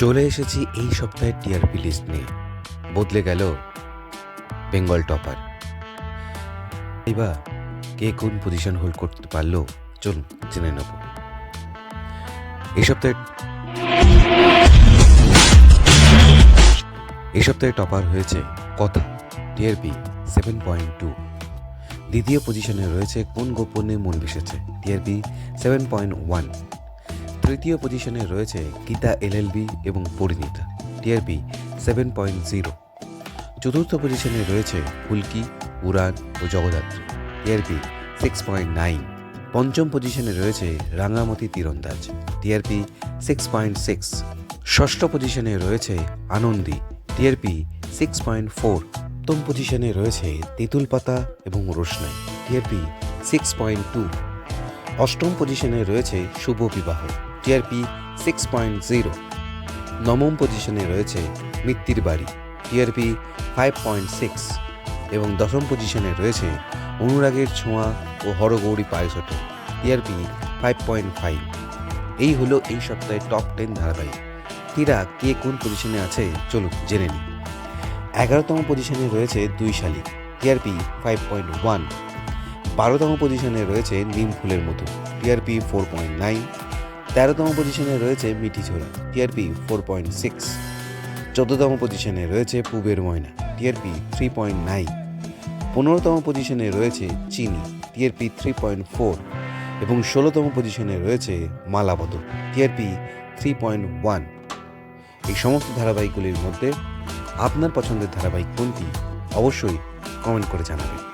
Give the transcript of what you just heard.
চলে এসেছি এই সপ্তাহের টিআরপি লিস্ট নিয়ে। বদলে গেল বেঙ্গল টপার। এবার কে কোন পজিশন হোল্ড করতে পারল, চলুন জেনে নেব। এই সপ্তাহে এই সপ্তাহে টপার হয়েছে কথা, টিআরপি সেভেন পয়েন্ট টু দ্বিতীয় পজিশনে রয়েছে কোন গোপনে মন মিশেছে, টিআরপি সেভেন পয়েন্ট ওয়ান তৃতীয় পজিশনে রয়েছে গীতা এলএলবি এবং Parineeta TRP seven point zero চতুর্থ পজিশনে রয়েছে ফুলকি উড়ান ও Jagaddhatri TRP six point nine পঞ্চম পজিশনে রয়েছে Rangamati Tirandaj TRP six point six ষষ্ঠ পজিশনে রয়েছে Anandi TRP six point four সপ্তম পজিশনে রয়েছে তেঁতুল পাতা এবং রোশনাই টিআরপি সিক্স পয়েন্ট টু অষ্টম পজিশনে রয়েছে শুভ বিবাহ টিআরপি সিক্স পয়েন্ট জিরো নবম পজিশনে রয়েছে মিত্তির বাড়ি, টিআরপি ফাইভ পয়েন্ট সিক্স এবং দশম পজিশনে রয়েছে অনুরাগের ছোঁয়া ও হরগৌরী পায়সটে, টিআরপি ফাইভ পয়েন্ট ফাইভ এই হলো এই সপ্তাহের টপ টেন ধারাবাহিক। এরা কে কোন পজিশনে আছে চলুন জেনে নিই। এগারোতম পজিশনে রয়েছে দুই শালিক টিআরপি ফাইভ পয়েন্ট ওয়ান বারোতম পজিশনে রয়েছে নিম ফুলের মতো, টিআরপি ফোর পয়েন্ট নাইন তেরোতম পজিশনে রয়েছে মিঠি ছোড়া টিআরপি ফোর পয়েন্ট সিক্স চোদ্দতম পজিশনে রয়েছে পুবের Moyna TRP three point nine পনেরোতম পজিশনে রয়েছে চিনি টিআরপি থ্রি পয়েন্ট ফোর এবং ষোলোতম পজিশনে রয়েছে মালাবদ টিআরপি থ্রি পয়েন্ট ওয়ান এই সমস্ত ধারাবাহিকগুলির মধ্যে আপনার পছন্দের ধারাবাহিক কোনটি, অবশ্যই কমেন্ট করে জানাবেন।